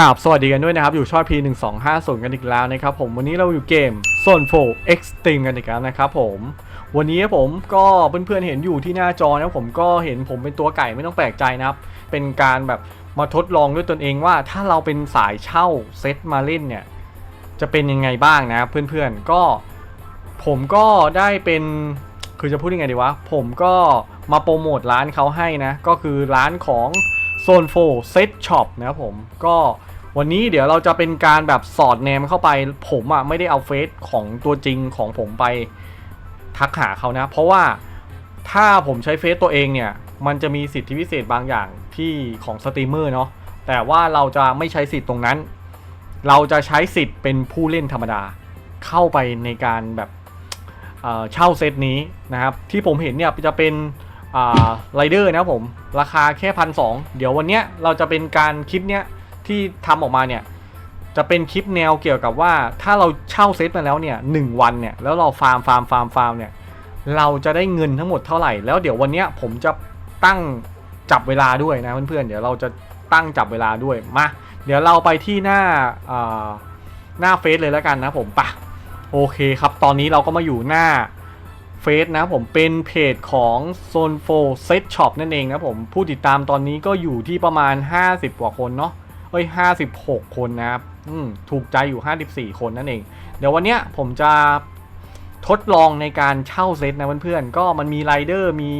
กราบสวัสดีกันด้วยนะครับ อยู่ช่อง P 1 2 5 0กันอีกแล้วนะครับผมวันนี้เราอยู่เกม Zone 4 Extreme กันอีกแล้วนะครับผมวันนี้ผมก็เพื่อนๆเห็นอยู่ที่หน้าจอนะผมก็เห็นผมเป็นตัวไก่ไม่ต้องแปลกใจนะครับ เป็นการแบบมาทดลองด้วยตนเองว่าถ้าเราเป็นสายเช่าเซตมาเล่นเนี่ย จะเป็นยังไงบ้างนะเพื่อนๆก็ผมก็ได้เป็นคือจะพูดยังไงดีวะผมก็มาโปรโมทร้านเขาให้นะ ก็คือร้านของโซนโฟเซตช็อปนะครับผมก็ วันนี้เดี๋ยวเราจะเป็นการแบบสอดแนมเข้าไป ผมอะ่ะไม่ได้เอาเฟซของตัวจริงของผมไปทักหาเขานะ เพราะว่าถ้าผมใช้เฟซตัวเองเนี่ย มันจะมีสิทธิพิเศษบางอย่างที่ของสตรีมเมอร์เนาะแต่ว่าเราจะไม่ใช้สิทธิ์ตรงนั้น เราจะใช้สิทธิ์เป็นผู้เล่นธรรมดาเข้าไปในการแบบเเช่าเซตนี้นะครับ ที่ผมเห็นเนี่ยจะเป็นไรเดอร์นะผม ราคาแค่พันสเดี๋ยววันเนี้ยเราจะเป็นการคลิปเนี้ย ที่ทำออกมาเนี่ยจะเป็นคลิปแนวเกี่ยวกับว่าถ้าเราเช่าเซตมาแล้วเนี่ยหนึ่งวันเนี่ยแล้วเราฟาร์มฟาร์มฟาร์มฟาร์มเนี่ยเราจะได้เงินทั้งหมดเท่าไหร่ แล้วเดี๋ยววันนี้ผมจะตั้งจับเวลาด้วยนะเพื่อนๆเดี๋ยวเราจะตั้งจับเวลาด้วยมาเดี๋ยวเราไปที่หน้าอ่าหน้าเฟซเลยแล้วกันนะผมปะโอเคครับตอนนี้เราก็มาอยู่หน้าเฟซนะผมเป็นเพจของ Zone 4 Set Shop นั่นเองนะผมผู้ติดตามตอนนี้ก็อยู่ที่ประมาณ 50 กว่าคนเนาะ เอ้ย56 คนนะครับถูกใจอยู่ 54 คนนั่นเอง เดี๋ยววันเนี้ยผมจะทดลองในการเช่าเซตนะเพื่อนๆ ก็มันมีไรเดอร์มี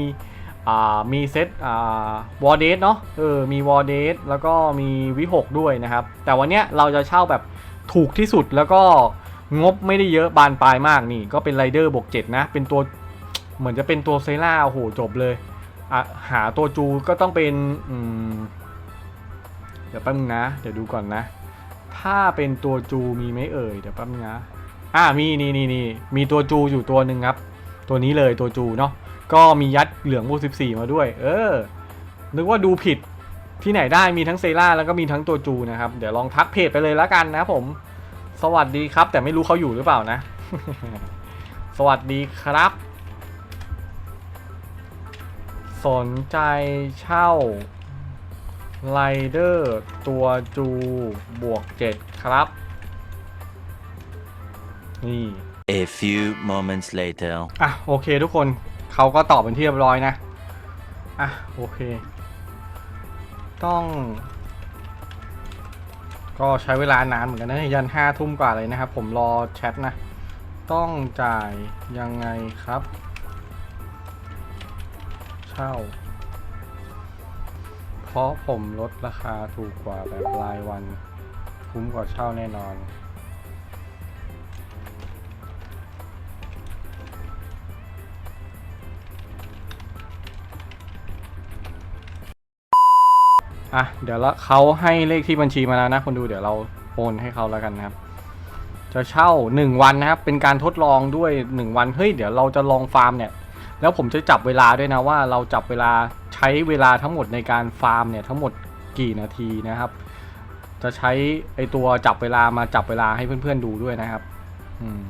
อ่ามีเซตอ่าวอร์เดสเนาะเออมีวอร์เดสแล้วก็มีวิหกด้วยนะครับ แต่วันเนี้ยเราจะเช่าแบบถูกที่สุดแล้วก็งบไม่ได้เยอะบานปลายมากนี่ ก็เป็นไรเดอร์บวกเจ็ดนะ เป็นตัวเหมือนจะเป็นตัวเซล่าโอ้โหจบเลย หาตัวจูก็ต้องเป็นอืม เดี๋ยวแป๊บนึงนะ เดี๋ยวดูก่อนนะ ถ้าเป็นตัวจูมีไหมเอ่ย เดี๋ยวแป๊บนึงนะ อ่า มีนี่นี่นี่มีตัวจูอยู่ตัวหนึ่งครับ ตัวนี้เลยตัวจูเนาะ ก็มียัดเหลืองบวกสิบสี่มาด้วย เออ นึกว่าดูผิด ที่ไหนได้มีทั้งเซล่าแล้วก็มีทั้งตัวจูนะครับ เดี๋ยวลองทักเพจไปเลยล้วกันนะผม สวัสดีครับ แต่ไม่รู้เขาอยู่หรือเปล่านะ สวัสดีครับ สนใจเช่า ไรเดอร์ตัวจูบวกเจ็ดครับ นี่ A few moments later. อะโอเคทุกคนเขาก็ตอบเป็นที่เรียบร้อยนะ อะโอเค ต้อง ก็ใช้เวลานานเหมือนกันนะยันห้าทุ่มกว่าเลยนะครับ ผมรอแชทนะ ต้องจ่ายยังไงครับ เช่า เพราะผมลดราคาถูกกว่าแบบรายวัน คุ้มกว่าเช่าแน่นอนอะเดี๋ยวละเขาให้เลขที่บัญชีมาแล้วนะคนดูเดี๋ยวเราโอนให้เขาแล้วกันนะครับ จะเช่า 1 วันนะครับ เป็นการทดลองด้วย 1 วันเฮ้ยเดี๋ยวเราจะลองฟาร์มเนี่ย แล้วผมจะจับเวลาด้วยนะว่าเราจับเวลา ช้เวลาทั้งหมดในการฟาร์มเนี่ยทั้งหมดกี่นาทีนะครับ จะใช้ไอตัวจับเวลามาจับเวลาให้เพื่อนๆดูด้วยนะครับอืม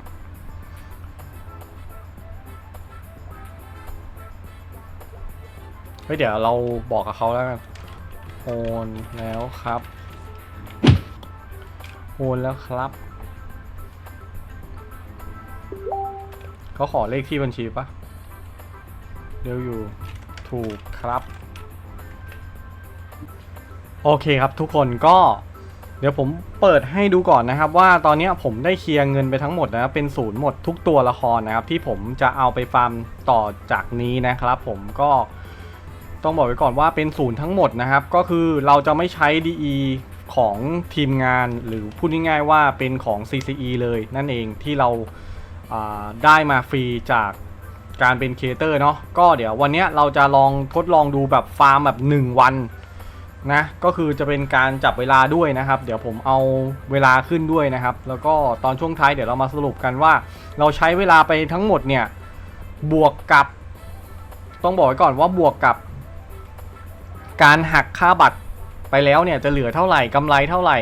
เฮ้ยเดี๋ยวเราบอกกับเขาแล้วกันโอนแล้วครับโอนแล้วครับเขาขอเลขที่บัญชีปะเดี๋ยวอยู่ ถูกครับ โอเคครับทุกคนก็เดี๋ยวผมเปิดให้ดูก่อนนะครับว่าตอนนี้ผมได้เคลียร์เงินไปทั้งหมดนะเป็นศูนย์หมดทุกตัวละครนะครับ ที่ผมจะเอาไปฟาร์มต่อจากนี้นะครับ ผมก็ต้องบอกไว้ก่อนว่าเป็นศูนย์ทั้งหมดนะครับ ก็คือเราจะไม่ใช้ DE ของทีมงานหรือพูดง่ายๆว่าเป็นของ CCE เลยนั่นเองที่เราาได้มาฟรีจาก การเป็นครีเอเตอร์เนาะก็เดี๋ยววันนี้เราจะลองทดลองดูแบบฟาร์มแบบ 1 วันนะก็คือจะเป็นการจับเวลาด้วยนะครับ เดี๋ยวผมเอาเวลาขึ้นด้วยนะครับ แล้วก็ตอนช่วงท้ายเดี๋ยวเรามาสรุปกันว่า เราใช้เวลาไปทั้งหมดเนี่ยบวกกับ ต้องบอกไว้ก่อนว่าบวกกับ การหักค่าบัตรไปแล้วเนี่ยจะเหลือเท่าไหร่กำไรเท่าไหร่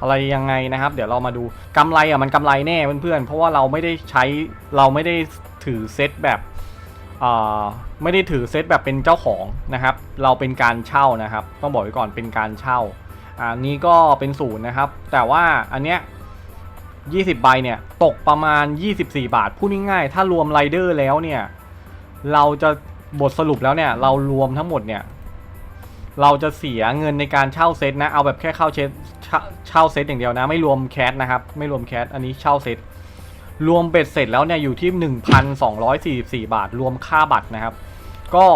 อะไรยังไงนะครับ เดี๋ยวเรามาดูกำไรอะมันกำไรแน่เพื่อนๆเพราะว่าเราไม่ได้ใช้เราไม่ได้ถือเซตแบบ ไม่ได้ถือเซตแบบเป็นเจ้าของนะครับ เราเป็นการเช่านะครับ ต้องบอกไว้ก่อนเป็นการเช่าอันนี้ก็เป็นศูนย์นะครับ แต่ว่าอันเนี้ย20ใบเนี่ยตกประมาณ 24 บาทพูดง่ายๆถ้ารวมไรเดอร์แล้วเนี่ยเราจะบทสรุปแล้วเนี่ยเรารวมทั้งหมดเนี่ยเราจะเสียเงินในการเช่าเซตนะเอาแบบแค่เข้าเช่าเช่าเซตอย่างเดียวนะ ไม่รวมแคสนะครับ ไม่รวมแคสอันนี้เช่าเซต รวมเบ็ดเสร็จแล้วเนี่ยอยู่ที่ 1,244 บาท รวมค่าบัตรนะครับ ก็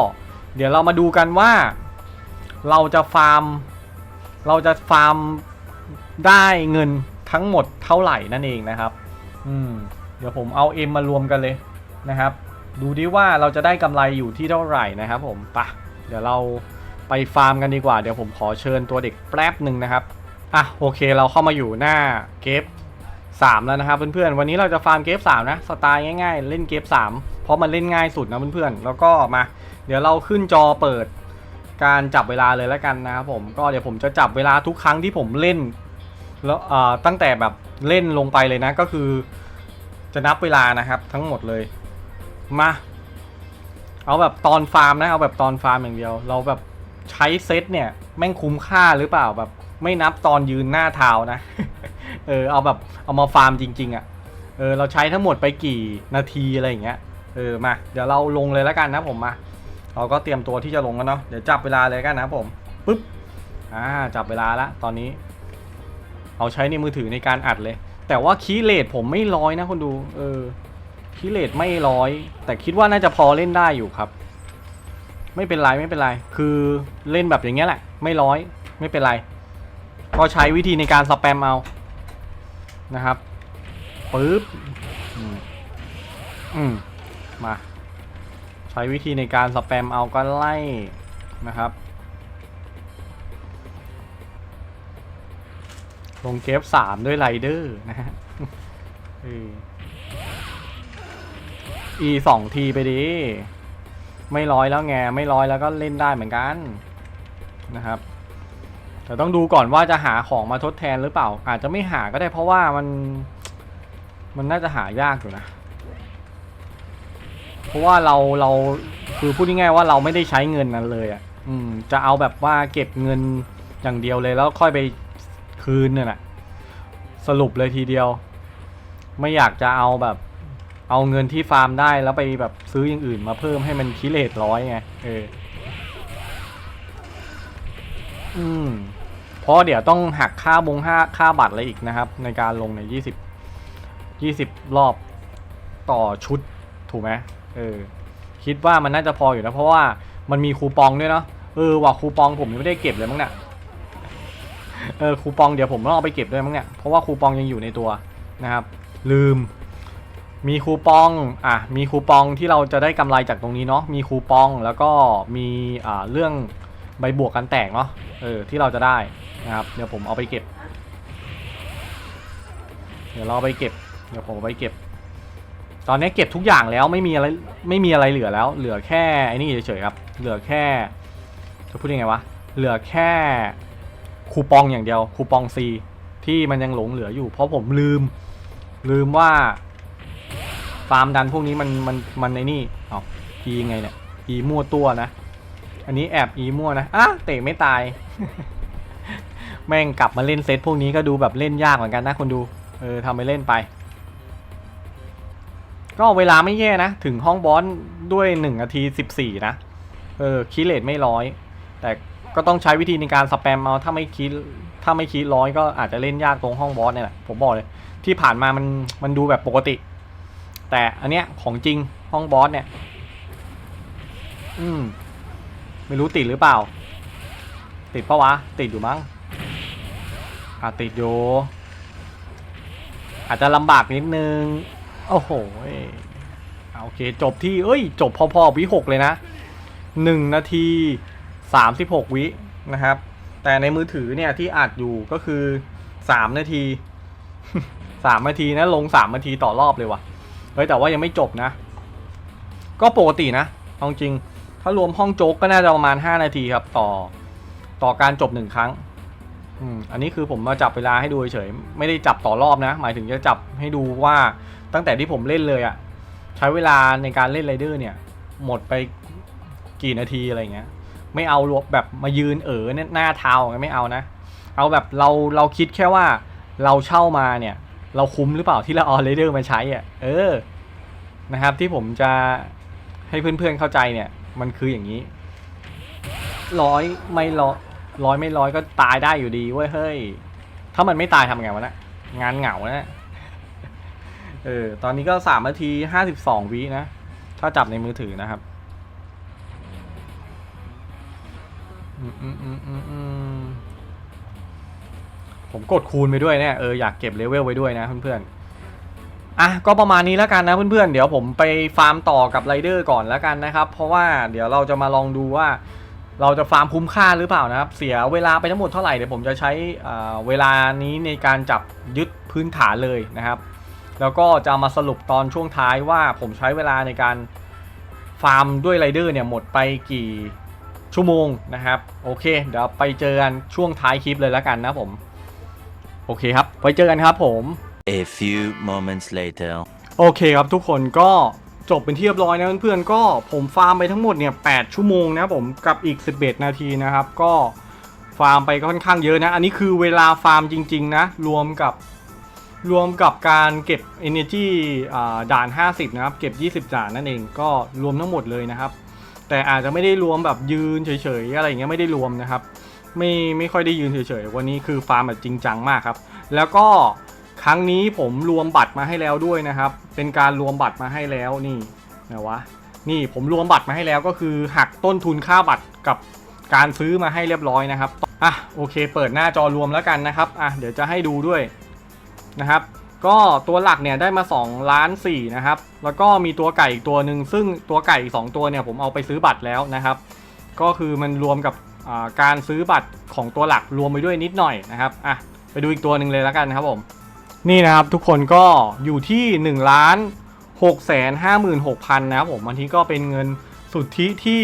เดี๋ยวเรามาดูกันว่า เราจะฟาร์ม เราจะฟาร์มได้เงินทั้งหมดเท่าไหร่นั่นเองนะครับ อืม เดี๋ยวผมเอาเอ็มมารวมกันเลยนะครับ ดูดิว่าเราจะได้กำไรอยู่ที่เท่าไหร่นะครับ ผมปะเดี๋ยวเราไปฟาร์มกันดีกว่า เดี๋ยวผมขอเชิญตัวเด็กแป๊บหนึ่งนะครับ อะโอเคเราเข้ามาอยู่หน้าเกฟ 3 แล้วนะครับเพื่อนๆ วันนี้เราจะฟาร์มเกฟ3นะ สไตล์ง่ายๆ เล่นเกฟ3เพราะมันเล่นง่ายสุดนะเพื่อนๆ แล้วก็มา เดี๋ยวเราขึ้นจอเปิดการจับเวลาเลยแล้วกันนะครับผม ก็เดี๋ยวผมจะจับเวลาทุกครั้งที่ผมเล่นแล้วตั้งแต่แบบเล่นลงไปเลยนะ ก็คือ จะนับเวลานะครับทั้งหมดเลย มา เอาแบบตอนฟาร์มนะ เอาแบบตอนฟาร์มอย่างเดียว เราแบบใช้เซตเนี่ยแม่งคุ้มค่าหรือเปล่าแบบไม่นับตอนยืนหน้าเท้านะ เออเอาแบบเอามาฟาร์มจริง ๆอะ่ะเออเราใช้ทั้งหมดไปกี่นาทีอะไรอย่างเงี้ยเออมาเดี๋ยวเราลงเลยแล้วกันนะผมมาเราก็เตรียมตัวที่จะลงกันเนาะเดี๋ยวจับเวลาเลยกันนะผมปึ๊บอ่าจับเวลาละตอนนี้ เอาใช้ในมือถือในการอัดเลย แต่ว่าคีย์เลทผมไม่ร้อยนะคนดู เออคีย์เลทไม่ร้อย แต่คิดว่าน่าจะพอเล่นได้อยู่ครับ ไม่เป็นไรไม่เป็นไร คือเล่นแบบอย่างเงี้ยแหละ ไม่ร้อย ไม่เป็นไร ก็ใช้วิธีในการสแปมเอา นะครับปึ๊บอืมอมมา ใช้วิธีในการสแปมเอาก็ไล่นะครับ ลงเกฟสามด้วยไรเดอร์นะฮะอออีสองทีไปดิ ไม่ร้อยแล้วไง ไม่ร้อยแล้วก็เล่นได้เหมือนกันนะครับ แต่ต้องดูก่อนว่าจะหาของมาทดแทนหรือเปล่า อาจจะไม่หาก็ได้เพราะว่ามัน มันน่าจะหายากอยู่นะ เพราะว่าเราเราคือพูดง่ายๆว่าเราไม่ได้ใช้เงินนั้นเลยอะ่ะ อืม จะเอาแบบว่าเก็บเงินอย่างเดียวเลยแล้วค่อยไปคืนเนี่ยนะสรุปเลยทีเดียว ไม่อยากจะเอาแบบ เอาเงินที่ฟาร์มได้แล้วไปแบบซื้ออย่างอื่นมาเพิ่มให้มันคิเลตร้อยไงเออ อืมเพราะเดี๋ยวต้องหักค่าบงค่าค่าบัตรอะไรอีกนะครับ ในการลงในยี่สิบยี่สิบรอบต่อชุดถูกไหมเออ คิดว่ามันน่าจะพออยู่นะเพราะว่ามันมีคูปองด้วยเนาะเออว่าคูปองผมยังไม่ได้เก็บเลยมั้งเนี่ยเออคูปองเดี๋ยวผมต้องเอาไปเก็บด้วยมั้งเนี่ยเพราะว่าคูปองยังอยู่ในตัวนะครับ ลืม มีคูปองอะมีคูปองที่เราจะได้กำไรจากตรงนี้เนาะมีคูปองแล้วก็มีอ่าเรื่อง ใบบวกกันแตกเนาะเออที่เราจะได้นะครับเดี๋ยวผมเอาไปเก็บ เดี๋ยวเราไปเก็บ เดี๋ยวผมไปเก็บ ตอนนี้เก็บทุกอย่างแล้วไม่มีอะไรไม่มีอะไรเหลือแล้ว เหลือแค่ไอ้นี่เฉยๆครับ เหลือแค่จะพูดยังไงวะเหลือแค่คูปองอย่างเดียวคูปอง C ที่มันยังหลงเหลืออยู่ เพราะผมลืม ลืมว่าฟาร์มดันพวกนี้มันมันมันในนี่เอาอีไงเนี่ยอีมั่วตัวนะ อันนี้แอบอีมั่วนะอะเตะไม่ตาย แม่งกลับมาเล่นเซตพวกนี้ก็ดูแบบเล่นยากเหมือนกันนะคนดู เออทำไปเล่นไป ก็เวลาไม่แย่นะ ถึงห้องบอสด้วย1นาที 14 นะ เออคีเลตไม่ร้อย แต่ก็ต้องใช้วิธีในการสแปมเอาถ้าไม่คีถ้าไม่คีร้อยก็อาจจะเล่นยากตรงห้องบอสเนี่ยแหละผมบอกเลย ที่ผ่านมามันมันดูแบบปกติ แต่อันเนี้ยของจริงห้องบอสเนี่ย อืม ไม่รู้ติดหรือเปล่า ติดปะวะ ติดอยู่มั้งอะติดอยู่อาจจะลำบากนิดนึง โอ้โหอะโอเค จบที่ เอ้ย จบพอๆวิหกเลยนะหนึ่งนาทีสามสิบหกวินะครับ แต่ในมือถือเนี่ยที่อัดอยู่ก็คือสามนาทีสามนาทีนะลงสามนาทีต่อรอบเลยว่ะเฮ้ยแต่ว่ายังไม่จบนะ ก็ปกตินะเอาจริง ถ้ารวมห้องโจ๊กก็น่าจะประมาณ 5 นาทีครับ ต่อต่อการจบหนึ่งครั้งอืมอันนี้คือผมมาจับเวลาให้ดูเฉยไม่ได้จับต่อรอบนะ หมายถึงจะจับให้ดูว่าตั้งแต่ที่ผมเล่นเลยอะ่ะใช้เวลาในการเล่นไรเดอร์เนี่ย หมดไปกี่นาทีอะไรเงี้ย ไม่เอารวบแบบมายืนเอ๋อเนี่ยหน้าเท้าไม่เอานะ เอาแบบเราเราคิดแค่ว่าเราเช่ามาเนี่ย เราคุ้มหรือเปล่าที่เราเอาเรเดอร์มาใช้อะเออนะครับที่ผมจะให้เพื่อนๆเข้าใจเนี่ย มันคืออย่างนี้ ร้อยไม่ร้อยร้อยไม่ร้อยก็ตายได้อยู่ดีเว้ยเฮ้ย ถ้ามันไม่ตายทำไงวะนะงานเหงานะเออ ตอนนี้ก็สามนาทีห้าสิบสองวินะ ถ้าจับในมือถือนะครับผมกดคูณไปด้วยเนี่ย เอออยากเก็บเลเวลไว้ด้วยนะเพื่อนๆ อะก็ประมาณนี้แล้วกันนะเพื่อนๆ เดี๋ยวผมไปฟาร์มต่อกับไรเดอร์ก่อนแล้วกันนะครับ เพราะว่าเดี๋ยวเราจะมาลองดูว่า เราจะฟาร์มคุ้มค่าหรือเปล่านะครับ เสียเวลาไปทั้งหมดเท่าไหร่เดี๋ยวผมจะใช้เวลานี้ในการจับยึดพื้นฐานเลยนะครับ แล้วก็จะมาสรุปตอนช่วงท้ายว่าผมใช้เวลาในการฟาร์มด้วยไรเดอร์เนี่ยหมดไปกี่ชั่วโมงนะครับ โอเค เดี๋ยวไปเจอกันช่วงท้ายคลิปเลยแล้วกันนะผม โอเคครับไว้เจอกันครับผม A few moments later. โอเคครับทุกคนก็จบเป็นที่เรียบร้อยนะเพื่อนๆก็ผมฟาร์มไปทั้งหมดเนี่ย8ชั่วโมงนะผมกับอีก 11 นาทีนะครับ ก็ฟาร์มไปค่อนข้างเยอะนะ อันนี้คือเวลาฟาร์มจริง ๆ นะ รวมกับรวมกับการเก็บ Energy ด่าน 50 นะครับ เก็บ 20 ด่านนั่นเองก็รวมทั้งหมดเลยนะครับ แต่อาจจะไม่ได้รวมแบบยืนเฉยๆ อะไรอย่างเงี้ยไม่ได้รวมนะครับ ไม่ไม่ค่อยได้ยืนเฉยๆ วันนี้คือฟาร์มแบบจริงจังมากครับ แล้วก็ ครั้งนี้ผมรวมบัตรมาให้แล้วด้วยนะครับ เป็นการรวมบัตรมาให้แล้วนี่นะวะนี่ผมรวมบัตรมาให้แล้วก็คือหักต้นทุนค่าบัตรกับการซื้อมาให้เรียบร้อยนะครับอะโอเค เปิดหน้าจอรวมแล้วกันนะครับอะเดี๋ยวจะให้ดูด้วยนะครับ ก็ตัวหลักเนี่ยได้มา2ล้าน4นะครับ แล้วก็มีตัวไก่อีกตัวหนึ่งซึ่งตัวไก่อีกสองตัวเนี่ยผมเอาไปซื้อบัตรแล้วนะครับ ก็คือมันรวมกับการซื้อบัตรของตัวหลักรวมไปด้วยนิดหน่อยนะครับอะไปดูอีกตัวหนึ่งเลยแล้วกันนะครับผม นี่นะครับทุกคนก็อยู่ที่1ล้าน6แสน5 6 0 0นะครับผมอันนี้ก็เป็นเงินสุทธิที่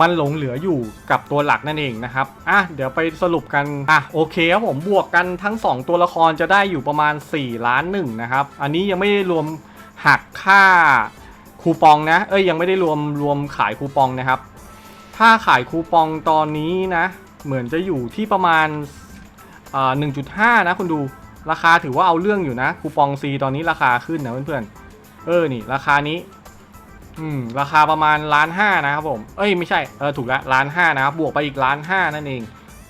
มันหลงเหลืออยู่กับตัวหลักนั่นเองนะครับอะเดี๋ยวไปสรุปกันอะโอเคครับผมบวกกันทั้ง 2 ตัวละครจะได้อยู่ประมาณ 4 ล้านหนึ่งนะครับ อันนี้ยังไม่ได้รวมหักค่าคูปองนะ เอ้ยยังไม่ได้รวมรวมขายคูปองนะครับ ถ้าขายคูปองตอนนี้นะ เหมือนจะอยู่ที่ประมาณอ่า1.5 นะคุณดู ราคาถือว่าเอาเรื่องอยู่นะคูปอง C ตอนนี้ราคาขึ้นนะเพื่อนๆ เออนี่ราคานี้ อืมราคาประมาณล้านห้านะครับผม เอ้ยไม่ใช่ เออถูกแล้วล้านห้านะครับบวกไปอีกล้านห้านั่นเอง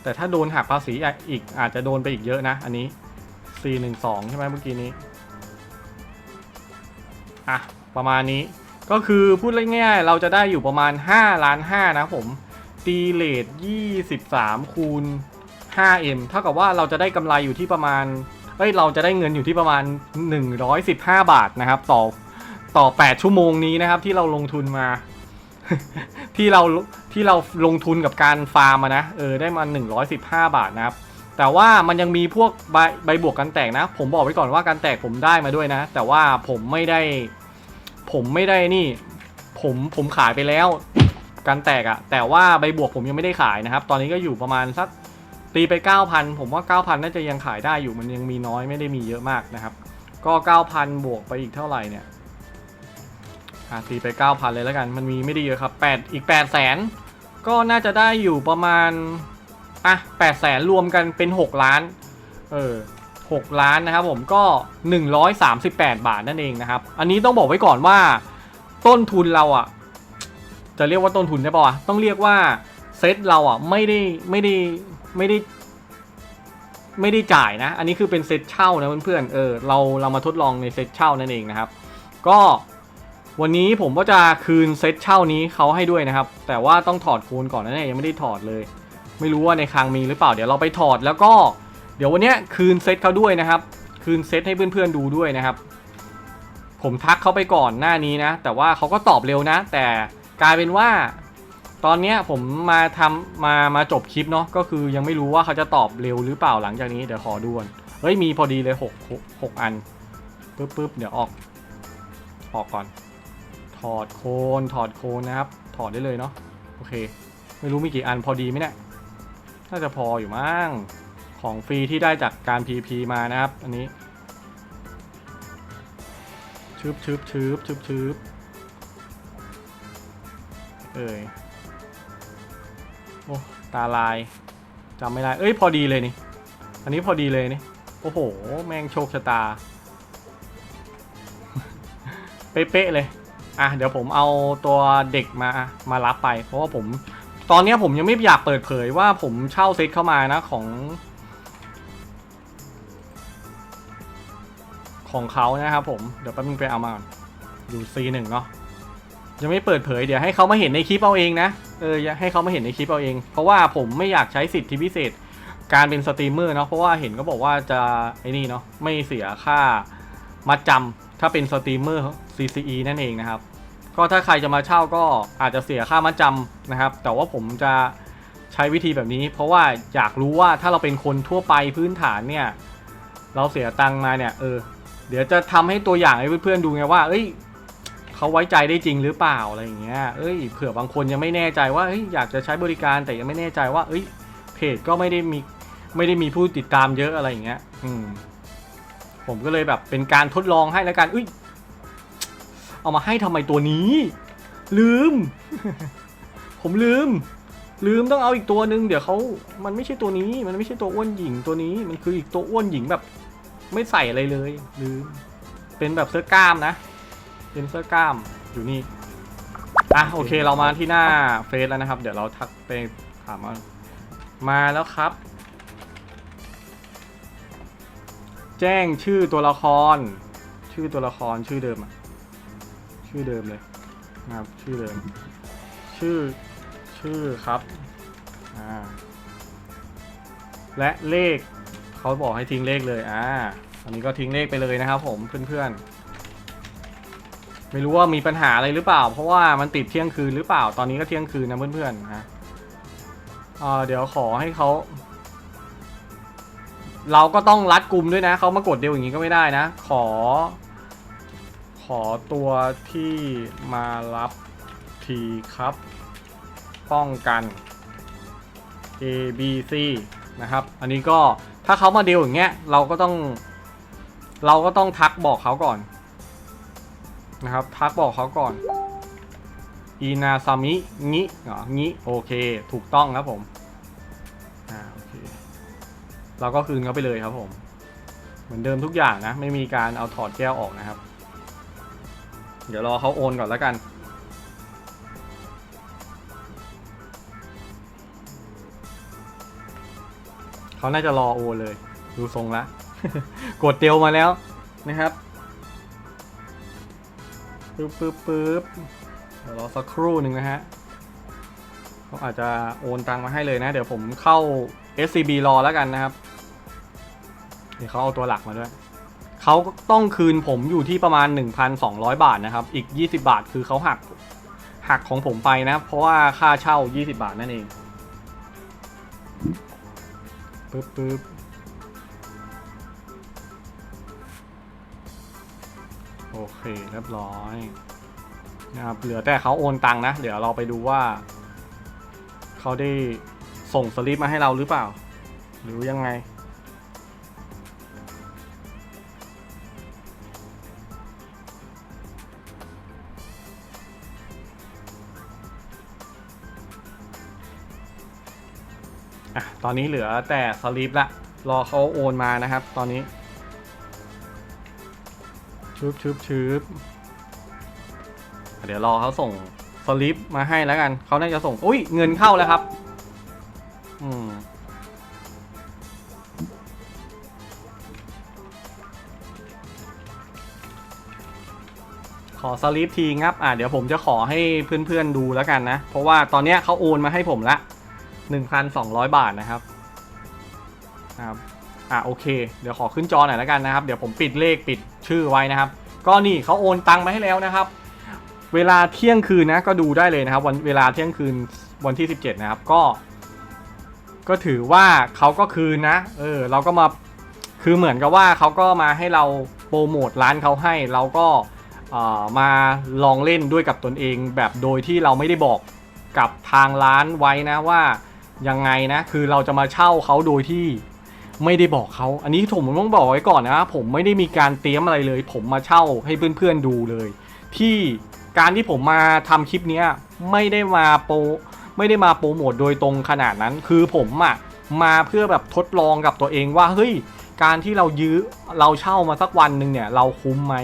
แต่ถ้าโดนหักภาษีอีกอาจจะโดนไปอีกเยอะนะ อันนี้ C 1 2ใช่ไหมเมื่อกี้นี้ อะประมาณนี้ ก็คือพูดง่ายๆเราจะได้อยู่ประมาณ5ล้าน5นะผม ตีเลท23คูณ 5M เท่ากับว่าเราจะได้กำไรอยู่ที่ประมาณ เอ้ยเราจะได้เงินอยู่ที่ประมาณ 115 บาทนะครับ ต่อต่อ 8 ชั่วโมงนี้นะครับ ที่เราลงทุนมา ที่เราที่เราลงทุนกับการฟาร์มนะเออได้มา 115 บาทนะครับ แต่ว่ามันยังมีพวกใบใบบวกกันแตกนะ ผมบอกไว้ก่อนว่าการแตกผมได้มาด้วยนะ แต่ว่าผมไม่ได้ ผมไม่ได้นี่ ผมผมขายไปแล้วการแตกอะแต่ว่าใบบวกผมยังไม่ได้ขายนะครับ ตอนนี้ก็อยู่ประมาณสัก ตีไป 9,000 ผมว่า 9,000 น่าจะยังขายได้อยู่มันยังมีน้อยไม่ได้มีเยอะมากนะครับ ก็ 9,000 บวกไปอีกเท่าไหร่เนี่ยตีไป 9,000 เลยแล้วกัน มันมีไม่ได้เยอะครับ 8 อีก 8 0 0แสนก็น่าจะได้อยู่ประมาณ อะ8แสนรวมกันเป็น 6 ล้าน เออ 6 ล้านนะครับผมก็ 138 บาทนั่นเองนะครับ อันนี้ต้องบอกไว้ก่อนว่า ต้นทุนเราอะ จะเรียกว่าต้นทุนได้ป่าวะต้องเรียกว่าเซตเราอะไม่ได้ไม่ได้ ไม่ได้ไม่ได้จ่ายนะ อันนี้คือเป็นเซตเช่านะเพื่อนๆ เออเราเรามาทดลองในเซตเช่านั่นเองนะครับ ก็วันนี้ผมก็จะคืนเซตเช่านี้เขาให้ด้วยนะครับ แต่ว่าต้องถอดคูณก่อนนะเนี่ยยังไม่ได้ถอดเลย ไม่รู้ว่าในคลังมีหรือเปล่าเดี๋ยวเราไปถอดแล้วก็ เดี๋ยววันนี้คืนเซตเขาด้วยนะครับ คืนเซตให้เพื่อนๆดูด้วยนะครับ ผมทักเขาไปก่อนหน้านี้นะ แต่ว่าเขาก็ตอบเร็วนะ แต่กลายเป็นว่า ตอนเนี้ยผมมาทำมามาจบคลิปเนาะก็คือยังไม่รู้ว่าเขาจะตอบเร็วหรือเปล่าหลังจากนี้เดี๋ยวขอดูก่อนเฮ้ยมีพอดีเลยหกหกหกอันปึ๊บปึ๊บเดี๋ยวออก ออกก่อน ถอดโคนถอดโคนนะครับ ถอดได้เลยเนาะโอเค ไม่รู้มีกี่อันพอดีไหมเนี่ยน่าจะพออยู่มั้งของฟรีที่ได้จากการ PP มานะครับ อันนี้ชึบชึบชึบชึบชึบเอ้ย โอ้ตาลายจำไม่ได้ เอ้ยพอดีเลยนี่ อันนี้พอดีเลยนี่ โอ้โห แม่งโชคชะตา เป๊ะๆเลย อะ เดี๋ยวผมเอาตัวเด็กมามารับไป เพราะว่าผม ตอนนี้ผมยังไม่อยากเปิดเผยว่าผมเช่าเซตเข้ามานะของ ของเขานะครับผม เดี๋ยวแป๊บนึงไปเอามาก่อนอยู่ C1 เนาะ ยังไม่เปิดเผย เดี๋ยวให้เขามาเห็นในคลิปเอาเองนะ เอออย่าให้เขามาเห็นในคลิปเอาเอง เพราะว่าผมไม่อยากใช้สิทธิพิเศษ การเป็นสตรีมเมอร์เนาะเพราะว่าเห็นก็บอกว่าจะไอ้นี่เนาะไม่เสียค่ามัดจำถ้าเป็นสตรีมเมอร์ CCE นั่นเองนะครับ ก็ถ้าใครจะมาเช่าก็อาจจะเสียค่ามัดจำนะครับ แต่ว่าผมจะใช้วิธีแบบนี้ เพราะว่าอยากรู้ว่าถ้าเราเป็นคนทั่วไปพื้นฐานเนี่ย เราเสียตังมาเนี่ยเออเดี๋ยวจะทำให้ตัวอย่างให้เพื่อนๆดูไงว่า เอ้ย เขาไว้ใจได้จริงหรือเปล่าอะไรอย่างเงี้ย เอ้ย เผื่อบางคนยังไม่แน่ใจว่าอยอยากจะใช้บริการแต่ยังไม่แน่ใจว่า เอ้ย เพจก็ไม่ได้มีไม่ได้มีผู้ติดตามเยอะอะไรอย่างเงี้ย อืม ผมก็เลยแบบเป็นการทดลองให้แล้วกันอุ้ย เอามาให้ทำไมตัวนี้ ลืม ผมลืม ลืมต้องเอาอีกตัวหนึ่งเดี๋ยวเขามันไม่ใช่ตัวนี้ มันไม่ใช่ตัวอ้วนหญิงตัวนี้ มันคืออีกตัวอ้วนหญิงแบบ ไม่ใส่อะไรเลย ลืม เป็นแบบเสื้อกล้ามนะ เป็นเสื้อกล้ามอยู่นี่อะโอเคเรามาที่หน้าเฟซแล้วนะครับ เดี๋ยวเราทักไปถามว่ามาแล้วครับ แจ้งชื่อตัวละคร ชื่อตัวละครชื่อเดิมอะชื่อเดิมเลยนะครับชื่อเดิม ชื่อชื่อครับอ่าและเลขเขาบอกให้ทิ้งเลขเลยอ่าอันนี้ก็ทิ้งเลขไปเลยนะครับผมเพื่อนๆ ไม่รู้ว่ามีปัญหาอะไรหรือเปล่า เพราะว่ามันติดเที่ยงคืนหรือเปล่า ตอนนี้ก็เที่ยงคืนนะเพื่อนๆนะอ่าเดี๋ยวขอให้เขา เราก็ต้องรัดกลุ่มด้วยนะ เขามากดเดียวอย่างนี้ก็ไม่ได้นะ ขอ ขอตัวที่มารับทีครับ ป้องกัน A B C นะครับ อันนี้ก็ถ้าเขามาเดียวอย่างเงี้ย เราก็ต้อง เราก็ต้องทักบอกเขาก่อน นะครับ ทักบอกเขาก่อนอีนาซามิงิเหรองิโอเค ถูกต้องครับผมอ่าโอเคเราก็คืนเขาไปเลยครับผม เหมือนเดิมทุกอย่างนะ ไม่มีการเอาถอดแก้วออกนะครับ เดี๋ยวรอเขาโอนก่อนแล้วกันเขาน่าจะรอโอนเลย ดูทรงละ กดเตียวมาแล้วนะครับ ปึ๊บปึ๊บปึ๊บเดี๋ยวรอสักครู่หนึ่งนะฮะเขาอาจจะโอนตังมาให้เลยนะ เดี๋ยวผมเข้า SCB รอแล้วกันนะครับ เดี๋ยวเขาเอาตัวหลักมาด้วย เขาต้องคืนผมอยู่ที่ประมาณ 1,200 บาทนะครับ อีก 20 บาทคือเขาหักหักของผมไปนะ เพราะว่าค่าเช่า 20 บาทนั่นเองปึ๊บปึ๊บ โอเคเรียบร้อยนะครับเหลือแต่เขาโอนตังค์นะ เดี๋ยวเราไปดูว่า เขาได้ส่งสลิปมาให้เราหรือเปล่า หรือยังไง อะ ตอนนี้เหลือแต่สลิปละ รอเขาโอนมานะครับ ตอนนี้ ชืบชืบชืบเดี๋ยวรอเขาส่งสลิปมาให้แล้วกัน เขาน่าจะส่ง อุ้ยเงินเข้าแล้วครับ อืมขอสลิปทีงับ อะเดี๋ยวผมจะขอให้เพื่อนๆดูแล้วกันนะ เพราะว่าตอนเนี้ยเขาโอนมาให้ผมละ 1,200 บาทนะครับ ครับ อะโอเค เดี๋ยวขอขึ้นจอหน่อยแล้วกันนะครับ เดี๋ยวผมปิดเลขปิด ชื่อไว้นะครับ ก็นี่เขาโอนตังมาให้แล้วนะครับ เวลาเที่ยงคืนนะก็ดูได้เลยนะครับ วันเวลาเที่ยงคืนวันที่ 17 นะครับ ก็ ก็ถือว่าเขาก็คืนนะเออเราก็มาคือเหมือนกับว่าเขาก็มาให้เราโปรโมทร้านเขาให้เราก็มาลองเล่นด้วยกับตนเองแบบโดยที่เราไม่ได้บอกกับทางร้านไว้นะว่ายังไงนะ คือเราจะมาเช่าเขาโดยที่ ไม่ได้บอกเขา อันนี้ผมต้องบอกไว้ก่อนนะผมไม่ได้มีการเตรียมอะไรเลย ผมมาเช่าให้เพื่อนๆดูเลย ที่การที่ผมมาทำคลิปนี้ไม่ได้มาโปไม่ได้มาโปรโมทโดยตรงขนาดนั้น คือผมอะมาเพื่อแบบทดลองกับตัวเองว่าเฮ้ยการที่เรายื้อเราเช่ามาสักวันหนึ่งเนี่ยเราคุ้มไหม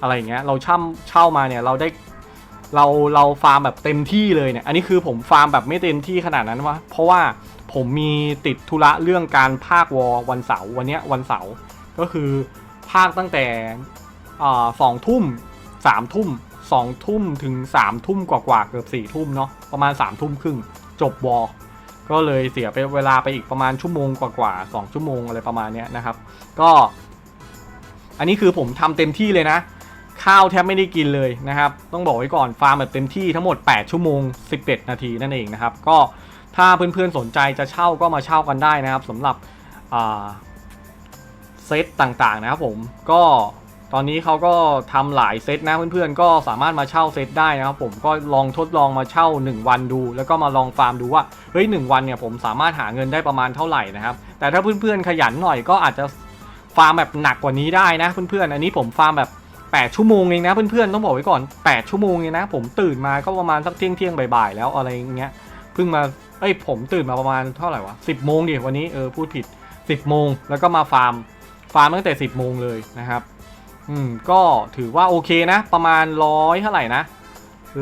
อะไรเงี้ยเราเช่าเช่ามาเนี่ยเราได้เราเราฟาร์มแบบเต็มที่เลยเนี่ยอันนี้คือผมฟาร์มแบบไม่เต็มที่ขนาดนั้นวะเพราะว่า ผมมีติดธุระเรื่องการภาควอวันเสาร์วันเนี้ยวันเสาร์ก็คือภาคตั้งแต่สองทุ่มสามทุ่มสองทุ่มถึงสามทุ่มกว่าๆเกือบสี่ทุ่มเนาะประมาณสามทุ่มครึ่งจบวอก็เลยเสียไปเวลาไปอีกประมาณชั่วโมงกว่าๆสองชั่วโมงอะไรประมาณเนี้ยนะครับ ก็ อันนี้คือผมทำเต็มที่เลยนะ ข้าวแทบไม่ได้กินเลยนะครับ ต้องบอกไว้ก่อนฟาร์มแบบเต็มที่ทั้งหมด 8 ชั่วโมง 11 นาทีนั่นเองนะครับ ก็ ถ้าเพื่อนๆสนใจจะเช่าก็มาเช่ากันได้นะครับสำหรับเซตต่างๆนะครับผมก็ตอนนี้เขาก็ทำหลายเซตนะเพื่อนๆก็สามารถมาเช่าเซตได้นะครับผมก็ลองทดลองมาเช่า 1 วันดู แล้วก็มาลองฟาร์มดูว่าเฮ้ยหนึ่งวันเนี่ยผมสามารถหาเงินได้ประมาณเท่าไหร่นะครับ แต่ถ้าเพื่อนๆขยันหน่อยก็อาจจะฟาร์มแบบหนักกว่านี้ได้นะเพื่อนๆอันนี้ผมฟาร์มแบบ 8 ชั่วโมงเองนะเพื่อนๆต้องบอกไว้ก่อน 8 ชั่วโมงเองนะผมตื่นมาก็ประมาณสักเที่ยงเที่ยงบ่ายๆแล้วอะไรอย่างเงี้ยเพิ่งมา เอ้ยผมตื่นมาประมาณเท่าไหร่วะ10โมงดิวันนี้เออพูดผิด10โมงแล้วก็มาฟาร์มฟาร์มตั้งแต่10โมงเลยนะครับอืมก็ถือว่าโอเคนะ ประมาณร้อยเท่าไหร่นะ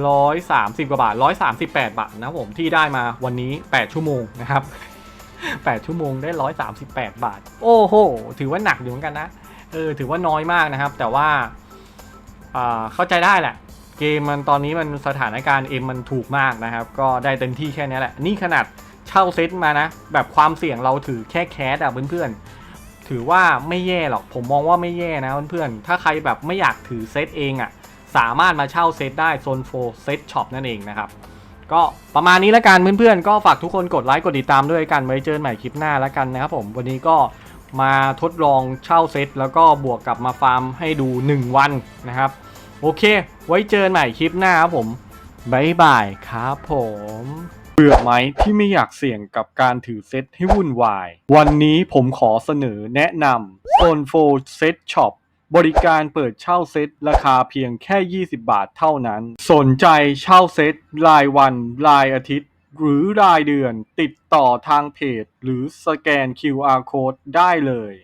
ร้อยสามสิบกว่าบาทร้อยสามสิบแปดบาทนะผมที่ได้มาวันนี้แปดชั่วโมงนะครับแปดชั่วโมงได้ร้อยสามสิบแปดบาท โอ้โห ถือว่าหนักอยู่เหมือนกันนะเออถือว่าน้อยมากนะครับ แต่ว่าอ่าเข้าใจได้แหละ เกมมันตอนนี้มันสถานการณ์เอ็มมันถูกมากนะครับ ก็ได้เต็มที่แค่นี้แหละ นี่ขนาดเช่าเซตมานะ แบบความเสี่ยงเราถือแค่แคสอะเพื่อนๆ ถือว่าไม่แย่หรอก ผมมองว่าไม่แย่นะเพื่อนๆ ถ้าใครแบบไม่อยากถือเซตเองอะ่ะสามารถมาเช่าเซตได้โซนโฟเซตช็อปนั่นเองนะครับ ก็ประมาณนี้แล้วกันเพื่อนๆ ก็ฝากทุกคนกดไลค์กดติดตามด้วยกันไว้เจอกันใหม่คลิปหน้าแล้วกันนะครับผมวันนี้ก็มาทดลองเช่าเซตแล้วก็บวกกับมาฟาร์มให้ดู 1 วันนะครับ โอเค ไว้เจอกันใหม่คลิปหน้าครับผมบายบายครับผมเบื่อไหมที่ไม่อยากเสี่ยงกับการถือเซตให้วุ่นวาย วันนี้ผมขอเสนอแนะนำ o n f o Set Shop บริการเปิดเช่าเซตราคาเพียงแค่ 20 บาทเท่านั้น สนใจเช่าเซตรายวัน รายอาทิตย์ หรือรายเดือนติดต่อทางเพจ หรือสแกน QR Code ได้เลย